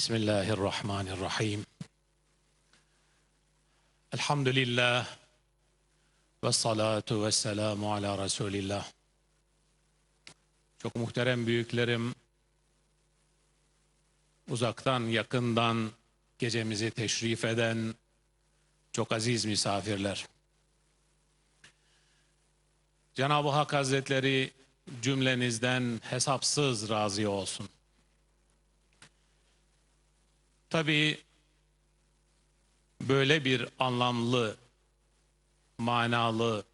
Bismillahirrahmanirrahim. Elhamdülillah ve salatu ve selamu ala Resulillah. Çok muhterem büyüklerim, uzaktan yakından gecemizi teşrif eden çok aziz misafirler. Cenab-ı Hak Hazretleri cümlenizden hesapsız razı olsun. Tabii böyle bir anlamlı, manalı,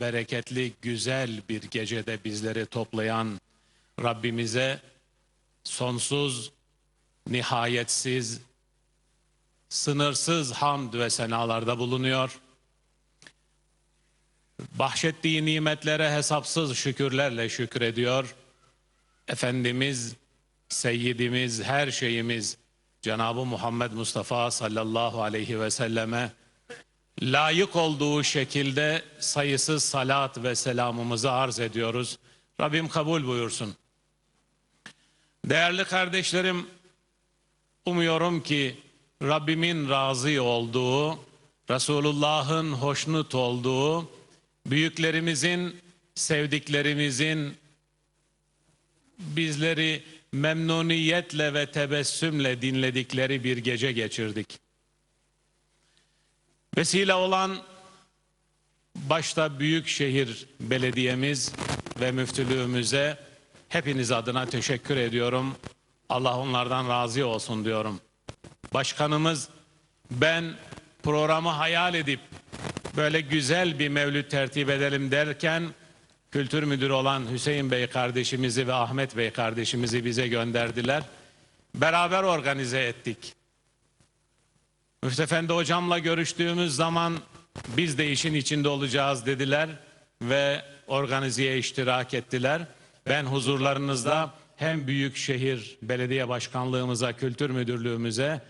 bereketli, güzel bir gecede bizleri toplayan Rabbimize sonsuz, nihayetsiz, sınırsız hamd ve senalarda bulunuyor. Bahşettiği nimetlere hesapsız şükürlerle şükrediyor. Efendimiz, Seyyidimiz, her şeyimiz, Cenab-ı Muhammed Mustafa sallallahu aleyhi ve selleme layık olduğu şekilde sayısız salat ve selamımızı arz ediyoruz. Rabbim kabul buyursun. Değerli kardeşlerim, umuyorum ki Rabbimin razı olduğu, Resulullah'ın hoşnut olduğu, büyüklerimizin, sevdiklerimizin bizleri memnuniyetle ve tebessümle dinledikleri bir gece geçirdik. Vesile olan başta Büyükşehir Belediyemiz ve müftülüğümüze hepiniz adına teşekkür ediyorum. Allah onlardan razı olsun diyorum. Başkanımız ben programı hayal edip böyle güzel bir mevlüt tertip edelim derken kültür müdürü olan Hüseyin Bey kardeşimizi ve Ahmet Bey kardeşimizi bize gönderdiler. Beraber organize ettik. Müftefendi hocamla görüştüğümüz zaman biz de işin içinde olacağız dediler ve organizeye iştirak ettiler. Ben huzurlarınızda hem Büyükşehir Belediye Başkanlığımıza, Kültür Müdürlüğümüze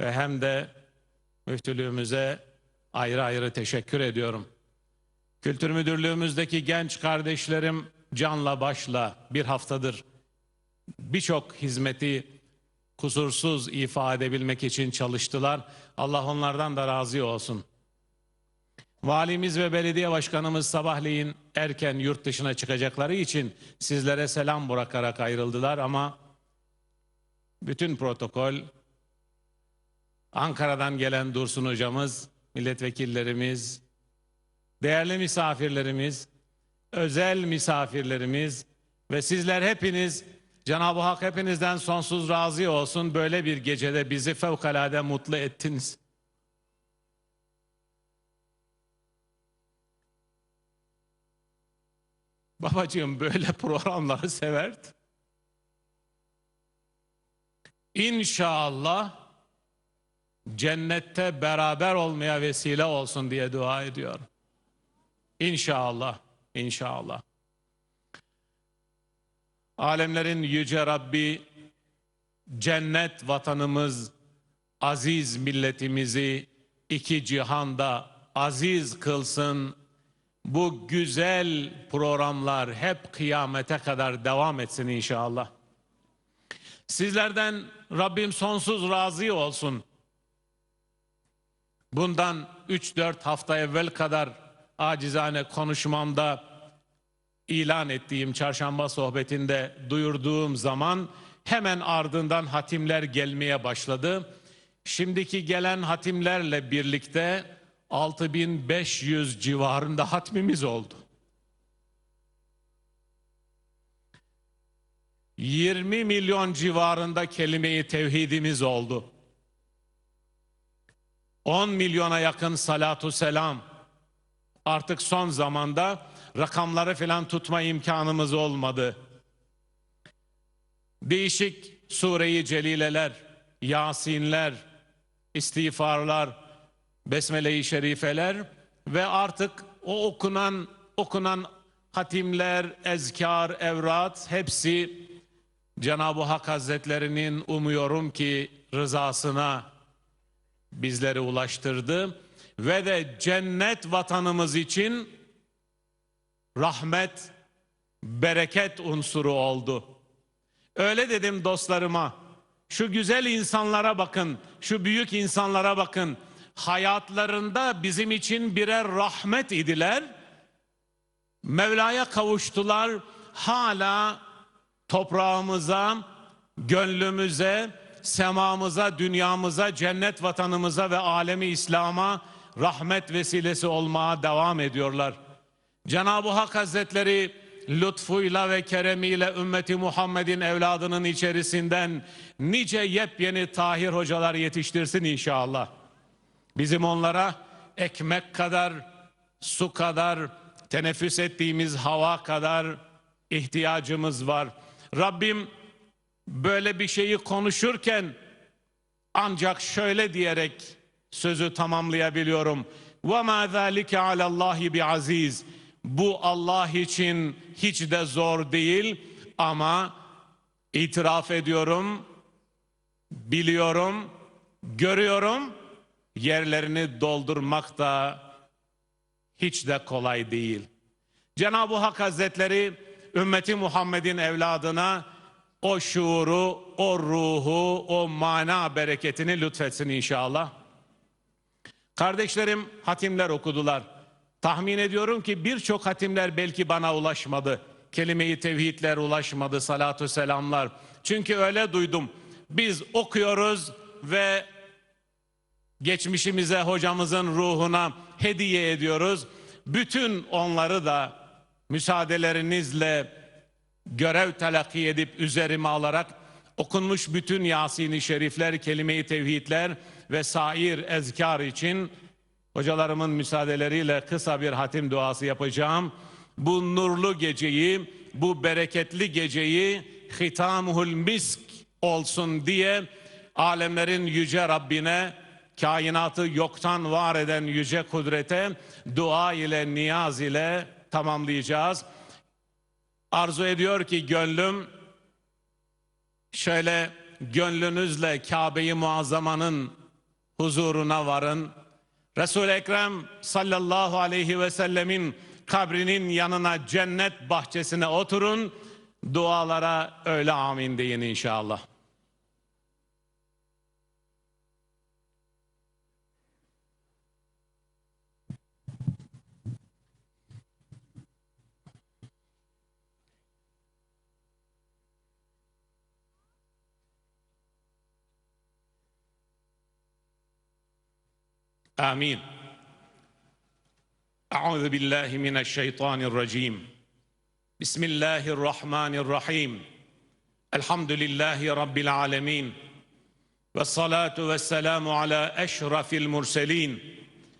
ve hem de müftülüğümüze ayrı ayrı teşekkür ediyorum. Kültür Müdürlüğümüzdeki genç kardeşlerim canla başla bir haftadır birçok hizmeti kusursuz ifade edebilmek için çalıştılar. Allah onlardan da razı olsun. Valimiz ve belediye başkanımız sabahleyin erken yurt dışına çıkacakları için sizlere selam bırakarak ayrıldılar ama bütün protokol Ankara'dan gelen Dursun hocamız, milletvekillerimiz, değerli misafirlerimiz, özel misafirlerimiz ve sizler hepiniz Cenab-ı Hak hepinizden sonsuz razı olsun. Böyle bir gecede bizi fevkalade mutlu ettiniz. Babacığım böyle programları severdi. İnşallah cennette beraber olmaya vesile olsun diye dua ediyorum. İnşallah, inşallah. Alemlerin yüce Rabbi cennet vatanımız, aziz milletimizi iki cihanda aziz kılsın. Bu güzel programlar hep kıyamete kadar devam etsin inşallah. Sizlerden Rabbim sonsuz razı olsun. Bundan 3-4 hafta evvel kadar acizane konuşmamda ilan ettiğim çarşamba sohbetinde duyurduğum zaman hemen ardından hatimler gelmeye başladı. Şimdiki gelen hatimlerle birlikte 6500 civarında hatmimiz oldu. 20 milyon civarında kelime-i tevhidimiz oldu. 10 milyona yakın salatu selam. Artık son zamanda rakamları falan tutma imkanımız olmadı. Değişik sureyi celileler, yasinler, istiğfarlar, besmele-i şerifeler ve artık o okunan okunan hatimler, ezkar, evrat hepsi Cenab-ı Hak Hazretlerinin umuyorum ki rızasına bizleri ulaştırdı ve de cennet vatanımız için rahmet, bereket unsuru oldu. Öyle dedim dostlarıma. Şu güzel insanlara bakın, şu büyük insanlara bakın. Hayatlarında bizim için birer rahmet idiler. Mevla'ya kavuştular. Hala toprağımıza, gönlümüze, semamıza, dünyamıza, cennet vatanımıza ve alemi İslam'a rahmet vesilesi olmaya devam ediyorlar. Cenab-ı Hak Hazretleri lütfuyla ve keremiyle ümmeti Muhammed'in evladının içerisinden nice yepyeni tahir hocalar yetiştirsin inşallah. Bizim onlara ekmek kadar, su kadar, teneffüs ettiğimiz hava kadar ihtiyacımız var. Rabbim böyle bir şeyi konuşurken ancak şöyle diyerek sözü tamamlayabiliyorum. Ve ma zalike alallahi bi aziz. Bu Allah için hiç de zor değil ama itiraf ediyorum, biliyorum, görüyorum. Yerlerini doldurmak da hiç de kolay değil. Cenab-ı Hak Hazretleri ümmeti Muhammed'in evladına o şuuru, o ruhu, o mana bereketini lütfetsin inşallah. Kardeşlerim hatimler okudular. Tahmin ediyorum ki birçok hatimler belki bana ulaşmadı. Kelime-i tevhidler ulaşmadı, salatü selamlar. Çünkü öyle duydum. Biz okuyoruz ve geçmişimize, hocamızın ruhuna hediye ediyoruz. Bütün onları da müsaadelerinizle görev telakki edip üzerime alarak okunmuş bütün Yasin-i Şerifler, kelime-i tevhidler ve sair ezkar için hocalarımın müsaadeleriyle kısa bir hatim duası yapacağım. Bu nurlu geceyi, bu bereketli geceyi hitamuhul misk olsun diye alemlerin yüce Rabbine, kainatı yoktan var eden yüce kudrete dua ile, niyaz ile tamamlayacağız. Arzu ediyor ki gönlüm şöyle gönlünüzle Kabe-i Muazzama'nın huzuruna varın. Resul-i Ekrem sallallahu aleyhi ve sellemin kabrinin yanına cennet bahçesine oturun. Dualara öyle amin deyin inşallah. آمين. أعوذ بالله من الشيطان الرجيم. بسم الله الرحمن الرحيم. الحمد لله رب العالمين. والصلاة والسلام على أشرف المرسلين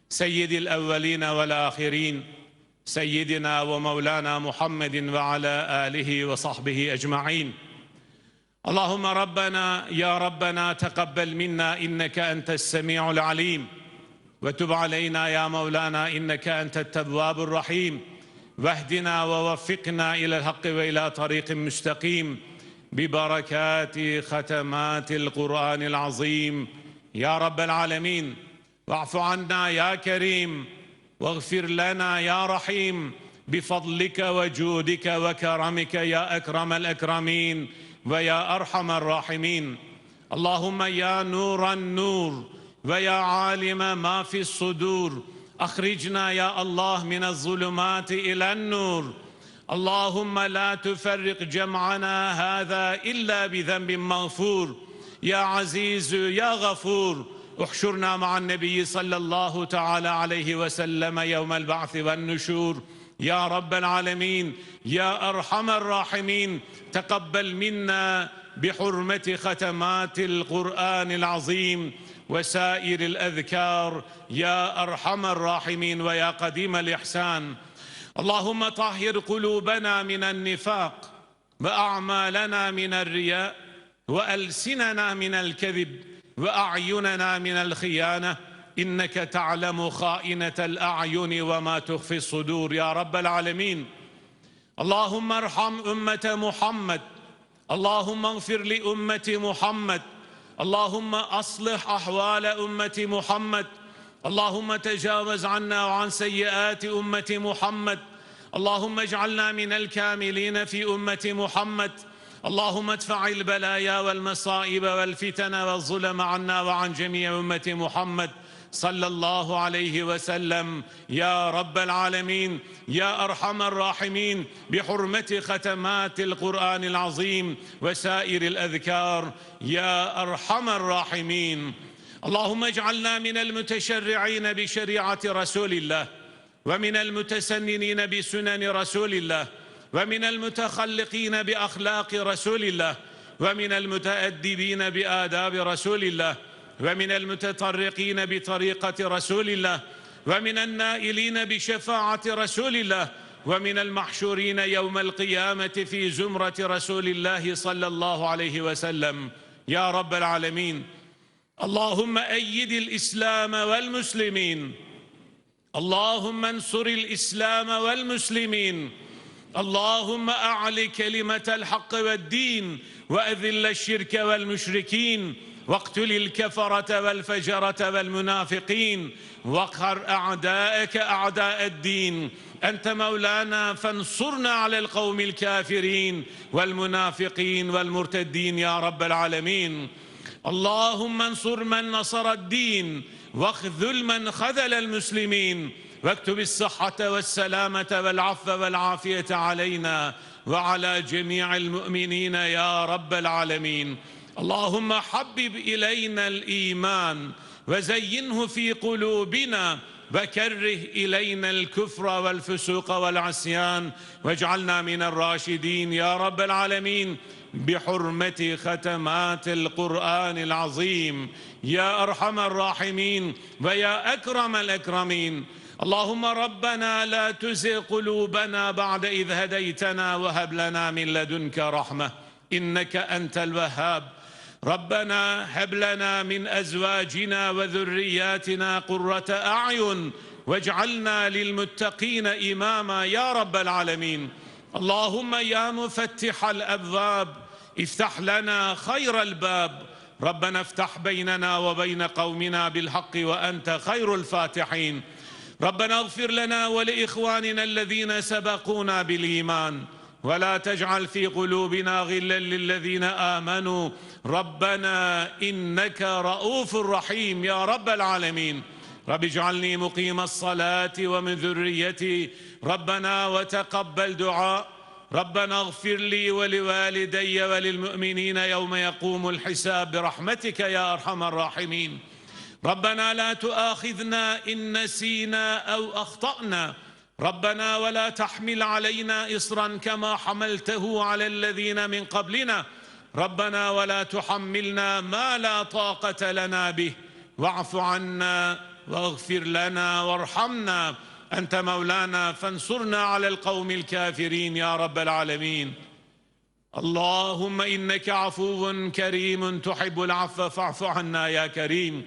سيد الأولين والآخرين سيدنا ومولانا محمد وعلى آله وصحبه أجمعين. اللهم ربنا يا ربنا تقبل منا إنك أنت السميع العليم. وتب علينا يا مولانا إنك أنت التواب الرحيم. واهدنا ووفقنا إلى الحق وإلى طريق مستقيم. ببركات ختمات القرآن العظيم. يا رب العالمين واعف عنا يا كريم. واغفر لنا يا رحيم. بفضلك وجودك وكرمك يا أكرم الأكرمين. ويا أرحم الراحمين. اللهم يا نور النور. ويا عالم ما في الصدور أخرجنا يا الله من الظلمات إلى النور. اللهم لا تفرق جمعنا هذا إلا بذنب مغفور. يا عزيز يا غفور. احشرنا مع النبي صلى الله تعالى عليه وسلم يوم البعث والنشور. يا رب العالمين يا أرحم الراحمين تقبل منا بحرمة ختمات القرآن العظيم. وسائر الأذكار يا أرحم الراحمين ويا قديم الإحسان. اللهم طهر قلوبنا من النفاق وأعمالنا من الرياء وألسننا من الكذب وأعيننا من الخيانة. إنك تعلم خائنة الأعين وما تخفي الصدور يا رب العالمين. اللهم ارحم أمة محمد. اللهم اغفر لأمة محمد. اللهم أصلح أحوال أمة محمد. اللهم تجاوز عنا وعن سيئات أمة محمد. اللهم اجعلنا من الكاملين في أمة محمد. اللهم ادفع البلايا والمصائب والفتن والظلم عنا وعن جميع أمة محمد. صلى الله عليه وسلم يا رب العالمين يا أرحم الراحمين بحرمة ختمات القرآن العظيم وسائر الأذكار يا أرحم الراحمين. اللهم اجعلنا من المتشرعين بشريعة رسول الله ومن المتسننين بسنن رسول الله ومن المتخلقين بأخلاق رسول الله ومن المتأدبين بآداب رسول الله ومن المتطرقين بطريقة رسول الله ومن النائلين بشفاعة رسول الله ومن المحشورين يوم القيامة في زمرة رسول الله صلى الله عليه وسلم. يا رب العالمين اللهم أيد الإسلام والمسلمين. اللهم انصر الإسلام والمسلمين. اللهم أعل كلمة الحق والدين وأذل الشرك والمشركين. واقتل الكفرة والفجرة والمنافقين واقهر أعداءك أعداء الدين. أنت مولانا فانصرنا على القوم الكافرين والمنافقين والمرتدين يا رب العالمين. اللهم انصر من نصر الدين واخذل من خذل المسلمين. واكتب الصحة والسلامة والعفو والعافية علينا وعلى جميع المؤمنين يا رب العالمين. اللهم حبب إلينا الإيمان وزينه في قلوبنا وكره إلينا الكفر والفسوق والعصيان واجعلنا من الراشدين يا رب العالمين بحرمة ختمات القرآن العظيم يا أرحم الراحمين ويا أكرم الأكرمين اللهم ربنا لا تزغ قلوبنا بعد إذ هديتنا وهب لنا من لدنك رحمة إنك أنت الوهاب ربنا هب لنا من أزواجنا وذرياتنا قرة أعين واجعلنا للمتقين إماما يا رب العالمين. اللهم يا مفتح الأبواب افتح لنا خير الباب. ربنا افتح بيننا وبين قومنا بالحق وأنت خير الفاتحين. ربنا اغفر لنا ولإخواننا الذين سبقونا بالإيمان. ولا تجعل في قلوبنا غلا للذين آمنوا. ربنا إنك رؤوف رحيم يا رب العالمين. رب اجعلني مقيم الصلاة ومن ذريتي. ربنا وتقبل دعاء. ربنا اغفر لي ولوالدي وللمؤمنين يوم يقوم الحساب برحمتك يا أرحم الراحمين. ربنا لا تؤاخذنا إن نسينا أو أخطأنا. ربنا ولا تحمل علينا إصرا كما حملته على الذين من قبلنا. ربنا ولا تحملنا ما لا طاقة لنا به. واعف عنا واغفر لنا وارحمنا. أنت مولانا فانصرنا على القوم الكافرين يا رب العالمين. اللهم إنك عفو كريم تحب العفو فاعف عنا يا كريم.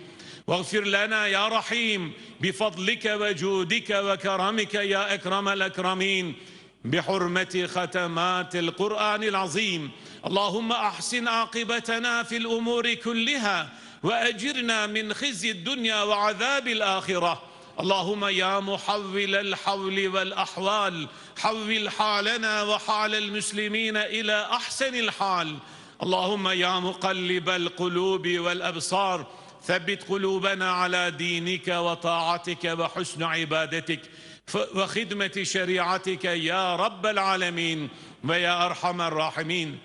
واغفر لنا يا رحيم بفضلك وجودك وكرمك يا أكرم الأكرمين بحرمة ختمات القرآن العظيم. اللهم أحسن عاقبتنا في الأمور كلها وأجرنا من خزي الدنيا وعذاب الآخرة. اللهم يا محول الحول والأحوال حول حالنا وحال المسلمين إلى أحسن الحال. اللهم يا مقلب القلوب والأبصار ثبت قلوبنا على دينك وطاعتك وحسن عبادتك وخدمة شريعتك يا رب العالمين ويا أرحم الراحمين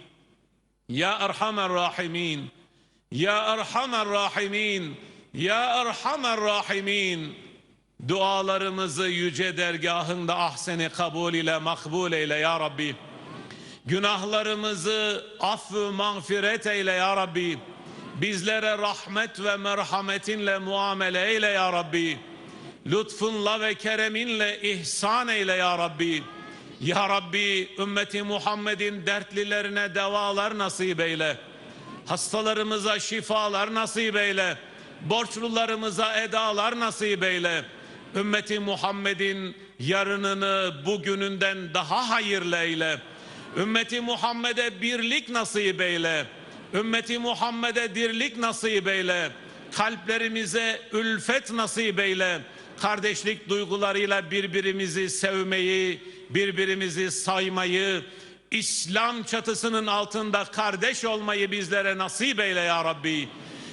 يا أرحم الراحمين يا أرحم الراحمين يا أرحم الراحمين Dualarımızı yüce dergahında ahseni kabul ile makbul eyle ya Rabbi. Günahlarımızı affı mağfiret eyle ya Rabbi. Bizlere rahmet ve merhametinle muamele eyle ya Rabbi. Lütfunla ve kereminle ihsan eyle ya Rabbi. Ya Rabbi ümmeti Muhammed'in dertlilerine devalar nasip eyle. Hastalarımıza şifalar nasip eyle. Borçlularımıza edalar nasip eyle. Ümmeti Muhammed'in yarınını bugününden daha hayırlı eyle. Ümmeti Muhammed'e birlik nasip eyle. Ümmeti Muhammed'e dirlik nasip eyle. Kalplerimize ülfet nasip eyle. Kardeşlik duygularıyla birbirimizi sevmeyi, birbirimizi saymayı, İslam çatısının altında kardeş olmayı bizlere nasip eyle ya Rabbi.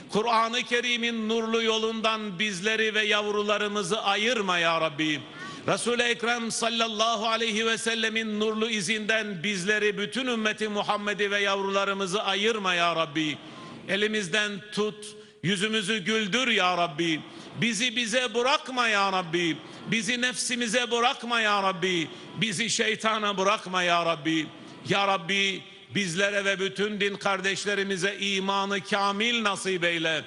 Kur'an-ı Kerim'in nurlu yolundan bizleri ve yavrularımızı ayırma ya Rabbi. Resul-i Ekrem sallallahu aleyhi ve sellemin nurlu izinden bizleri bütün ümmeti Muhammed'i ve yavrularımızı ayırma ya Rabbi. Elimizden tut, yüzümüzü güldür ya Rabbi. Bizi bize bırakma ya Rabbi. Bizi nefsimize bırakma ya Rabbi. Bizi şeytana bırakma ya Rabbi. Ya Rabbi bizlere ve bütün din kardeşlerimize imanı kamil nasip eyle.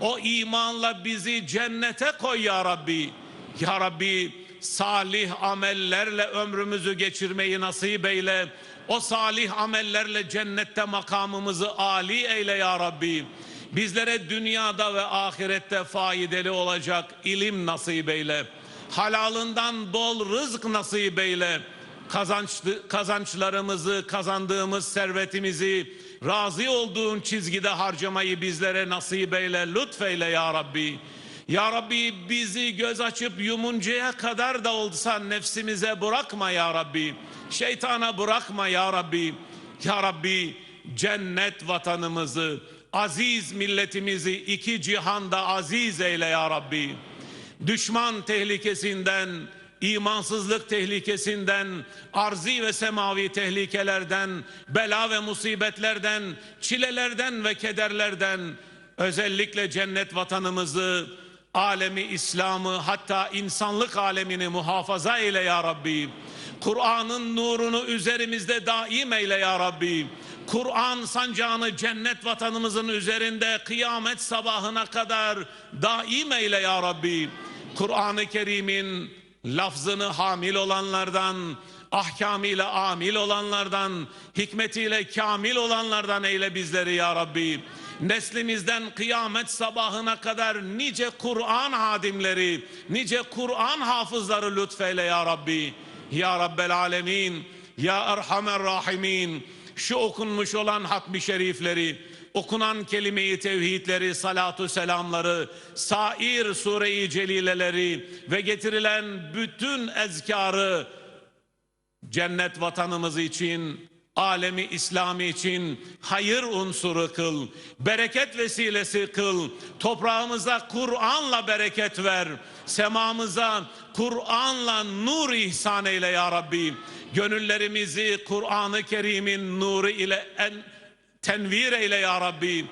O imanla bizi cennete koy ya Rabbi. Ya Rabbi salih amellerle ömrümüzü geçirmeyi nasip eyle. O salih amellerle cennette makamımızı âli eyle ya Rabbi. Bizlere dünyada ve ahirette faydalı olacak ilim nasip eyle. Halalından bol rızık nasip eyle. Kazançlı, kazançlarımızı, kazandığımız servetimizi razı olduğun çizgide harcamayı bizlere nasip eyle, lütfeyle ya Rabbi. Ya Rabbi bizi göz açıp yumuncaya kadar da olsa nefsimize bırakma ya Rabbi. Şeytana bırakma ya Rabbi. Ya Rabbi cennet vatanımızı, aziz milletimizi iki cihanda aziz eyle ya Rabbi. Düşman tehlikesinden, imansızlık tehlikesinden, arzi ve semavi tehlikelerden, bela ve musibetlerden, çilelerden ve kederlerden, özellikle cennet vatanımızı, alemi İslam'ı hatta insanlık alemini muhafaza eyle ya Rabbi. Kur'an'ın nurunu üzerimizde daim eyle ya Rabbi. Kur'an sancağını cennet vatanımızın üzerinde kıyamet sabahına kadar daim eyle ya Rabbi. Kur'an-ı Kerim'in lafzını hamil olanlardan, ahkamıyla amil olanlardan, hikmetiyle kamil olanlardan eyle bizleri ya Rabbi. Neslimizden kıyamet sabahına kadar nice Kur'an hadimleri, nice Kur'an hafızları lütfeyle ya Rabbi. Ya Rabbel Alemin, Ya Erhamer Rahimin, şu okunmuş olan hatmi şerifleri, okunan kelime-i tevhidleri, salatu selamları, sair sure-i celileleri ve getirilen bütün ezkarı cennet vatanımız için, alemi İslami için hayır unsuru kıl, bereket vesilesi kıl, toprağımıza Kur'an'la bereket ver, semamıza Kur'an'la nur ihsan eyle ya Rabbi. Gönüllerimizi Kur'an-ı Kerim'in nuru ile en tenvir eyle ya Rabbi.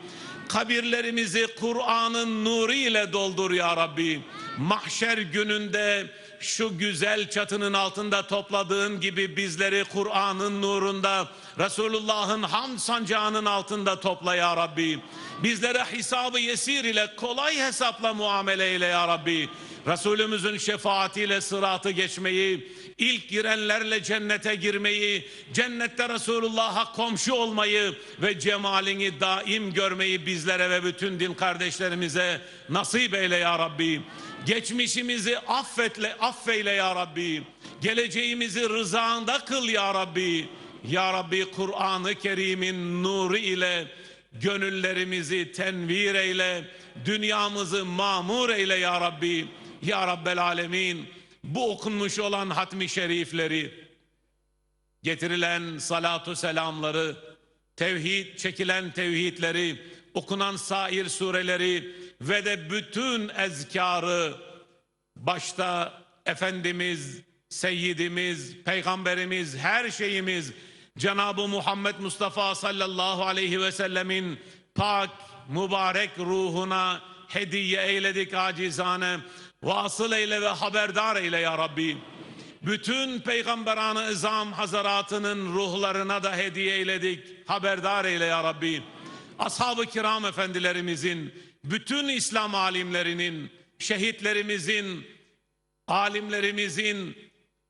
Kabirlerimizi Kur'an'ın nuru ile doldur ya Rabbi. Mahşer gününde şu güzel çatının altında topladığın gibi bizleri Kur'an'ın nurunda Resulullah'ın hamd sancağının altında topla ya Rabbi. Bizlere hesabı yesir ile kolay hesapla muamele eyle ya Rabbi. Resulümüzün şefaatiyle sıratı geçmeyi, ilk girenlerle cennete girmeyi, cennette Resulullah'a komşu olmayı ve cemalini daim görmeyi bizlere ve bütün din kardeşlerimize nasip eyle ya Rabbi. Geçmişimizi affetle, affeyle ya Rabbi. Geleceğimizi rızanda kıl ya Rabbi. Ya Rabbi Kur'an-ı Kerim'in nuru ile gönüllerimizi tenvir eyle, dünyamızı mamur eyle ya Rabbi. Ya Rabbel Alemin bu okunmuş olan hatmi şerifleri, getirilen salatu selamları, tevhid, çekilen tevhidleri, okunan sair sureleri ve de bütün ezkarı başta Efendimiz, Seyyidimiz, Peygamberimiz, her şeyimiz Cenab-ı Muhammed Mustafa sallallahu aleyhi ve sellemin pak, mübarek ruhuna hediye eyledik acizane. Vasıl eyle ve haberdar eyle ya Rabbi. Bütün peygamberanı izam hazaratının ruhlarına da hediye eyledik. Haberdar eyle ya Rabbi. Ashab-ı kiram efendilerimizin, bütün İslam alimlerinin, şehitlerimizin, alimlerimizin,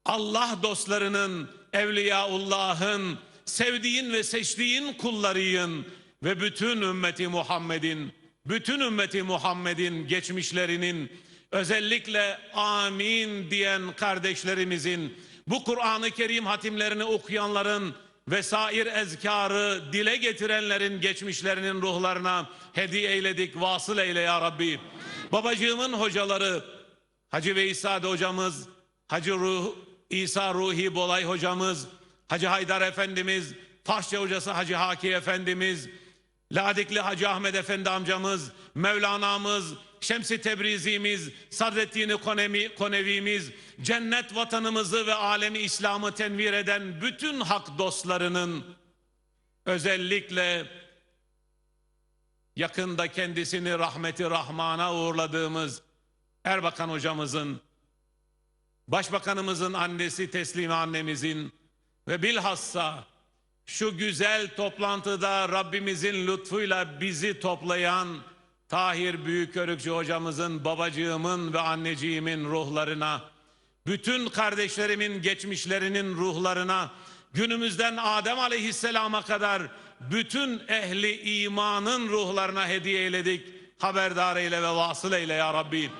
Allah dostlarının, Evliyaullah'ın, sevdiğin ve seçtiğin kullarıyın ve bütün ümmeti Muhammed'in, bütün ümmeti Muhammed'in geçmişlerinin, özellikle amin diyen kardeşlerimizin, bu Kur'an-ı Kerim hatimlerini okuyanların vesair ezkarı dile getirenlerin geçmişlerinin ruhlarına hediye eyledik, vasıl eyle ya Rabbi. Babacığımın hocaları, Hacı Veysade hocamız, Hacı Ruh, İsa Ruhi Bolay hocamız, Hacı Haydar Efendimiz, Farsça hocası Hacı Haki Efendimiz, Ladikli Hacı Ahmet Efendi amcamız, Mevlana'mız, Şemsi Tebrizimiz, Sadreddin Konemi, Konevimiz, cennet vatanımızı ve alemi İslam'ı tenvir eden bütün hak dostlarının özellikle yakında kendisini rahmeti rahmana uğurladığımız Erbakan hocamızın, Başbakanımızın annesi Teslime annemizin ve bilhassa şu güzel toplantıda Rabbimizin lütfuyla bizi toplayan Tahir Büyükörükçü hocamızın, babacığımın ve anneciğimin ruhlarına, bütün kardeşlerimin geçmişlerinin ruhlarına, günümüzden Adem Aleyhisselam'a kadar bütün ehli imanın ruhlarına hediye eyledik. Haberdar eyle ve vasıl eyle ya Rabbi.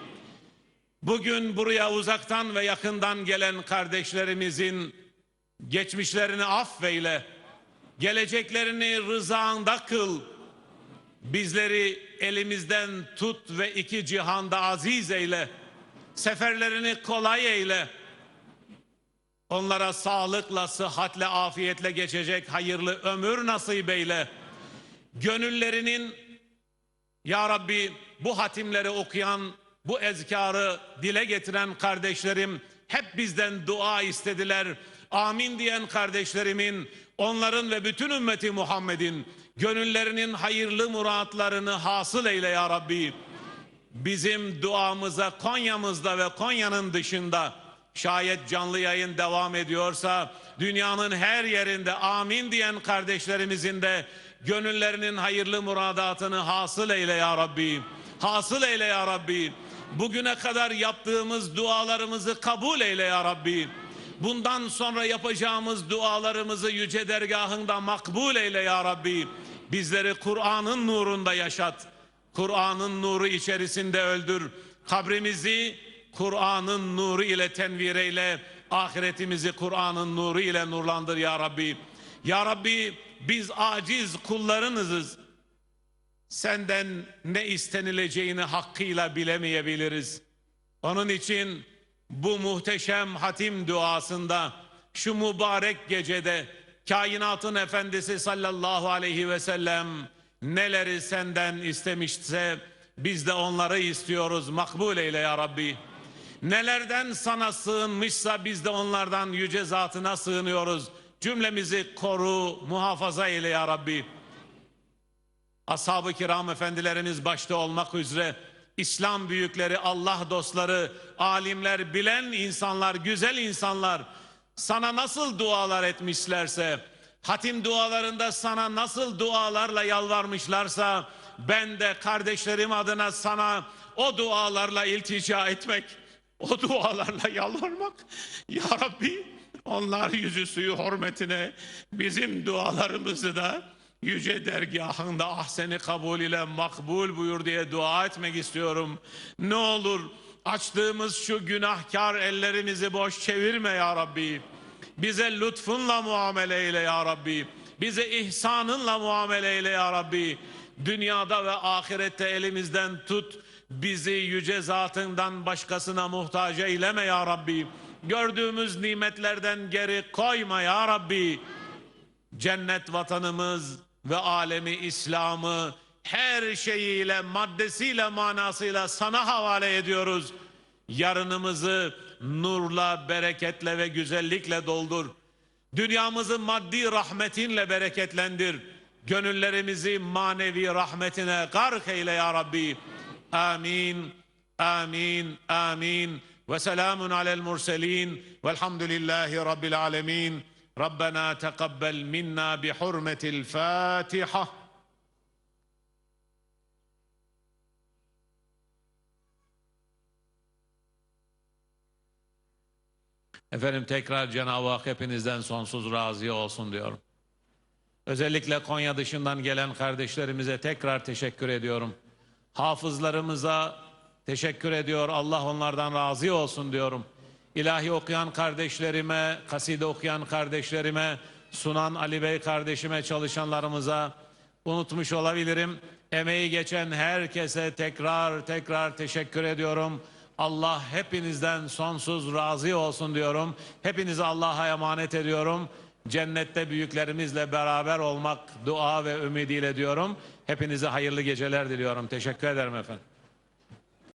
Bugün buraya uzaktan ve yakından gelen kardeşlerimizin geçmişlerini affeyle, geleceklerini rızanda kıl, bizleri elimizden tut ve iki cihanda aziz eyle, seferlerini kolay eyle, onlara sağlıkla, sıhhatle, afiyetle geçecek hayırlı ömür nasip eyle, gönüllerinin ya Rabbi bu hatimleri okuyan, bu ezkarı dile getiren kardeşlerim hep bizden dua istediler. Amin diyen kardeşlerimin, onların ve bütün ümmeti Muhammed'in gönüllerinin hayırlı muratlarını hasıl eyle ya Rabbi. Bizim duamıza Konya'mızda ve Konya'nın dışında şayet canlı yayın devam ediyorsa dünyanın her yerinde amin diyen kardeşlerimizin de gönüllerinin hayırlı muradatını hasıl eyle ya Rabbi. Hasıl eyle ya Rabbi. Bugüne kadar yaptığımız dualarımızı kabul eyle ya Rabbi. Bundan sonra yapacağımız dualarımızı yüce dergahında makbul eyle ya Rabbi. Bizleri Kur'an'ın nurunda yaşat. Kur'an'ın nuru içerisinde öldür. Kabrimizi Kur'an'ın nuru ile tenvir eyle. Ahiretimizi Kur'an'ın nuru ile nurlandır ya Rabbi. Ya Rabbi biz aciz kullarınızız. Senden ne istenileceğini hakkıyla bilemeyebiliriz. Onun için bu muhteşem hatim duasında şu mübarek gecede kainatın efendisi sallallahu aleyhi ve sellem neleri senden istemişse biz de onları istiyoruz. Makbul eyle ya Rabbi. Nelerden sana sığınmışsa biz de onlardan yüce zatına sığınıyoruz. Cümlemizi koru, muhafaza eyle ya Rabbi. Ashab-ı kiram efendilerimiz başta olmak üzere İslam büyükleri, Allah dostları, alimler, bilen insanlar, güzel insanlar sana nasıl dualar etmişlerse, hatim dualarında sana nasıl dualarla yalvarmışlarsa ben de kardeşlerim adına sana o dualarla iltica etmek, o dualarla yalvarmak. Ya Rabbi onlar yüzü suyu hürmetine bizim dualarımızı da yüce dergahında ahseni kabul ile makbul buyur diye dua etmek istiyorum. Ne olur açtığımız şu günahkar ellerimizi boş çevirme ya Rabbi. Bize lütfunla muamele eyle ya Rabbi. Bize ihsanınla muamele eyle ya Rabbi. Dünyada ve ahirette elimizden tut. Bizi yüce zatından başkasına muhtaç eyleme ya Rabbi. Gördüğümüz nimetlerden geri koyma ya Rabbi. Cennet vatanımız ve alemi İslam'ı her şeyiyle, maddesiyle, manasıyla sana havale ediyoruz. Yarınımızı nurla, bereketle ve güzellikle doldur. Dünyamızı maddi rahmetinle bereketlendir. Gönüllerimizi manevi rahmetine gark eyle ya Rabbi. Amin, amin, amin. Ve selamun alel murselin. Velhamdülillahi Rabbil alemin. ربنا تقبل منا بحرمة الفاتحة Efendim tekrar Cenab-ı Hak hepinizden sonsuz razı olsun diyorum. Özellikle Konya dışından gelen kardeşlerimize tekrar teşekkür ediyorum. Hafızlarımıza teşekkür ediyor. Allah onlardan razı olsun diyorum. İlahi okuyan kardeşlerime, kaside okuyan kardeşlerime, sunan Ali Bey kardeşime, çalışanlarımıza unutmuş olabilirim. Emeği geçen herkese tekrar tekrar teşekkür ediyorum. Allah hepinizden sonsuz razı olsun diyorum. Hepinizi Allah'a emanet ediyorum. Cennette büyüklerimizle beraber olmak dua ve ümidiyle diyorum. Hepinize hayırlı geceler diliyorum. Teşekkür ederim efendim.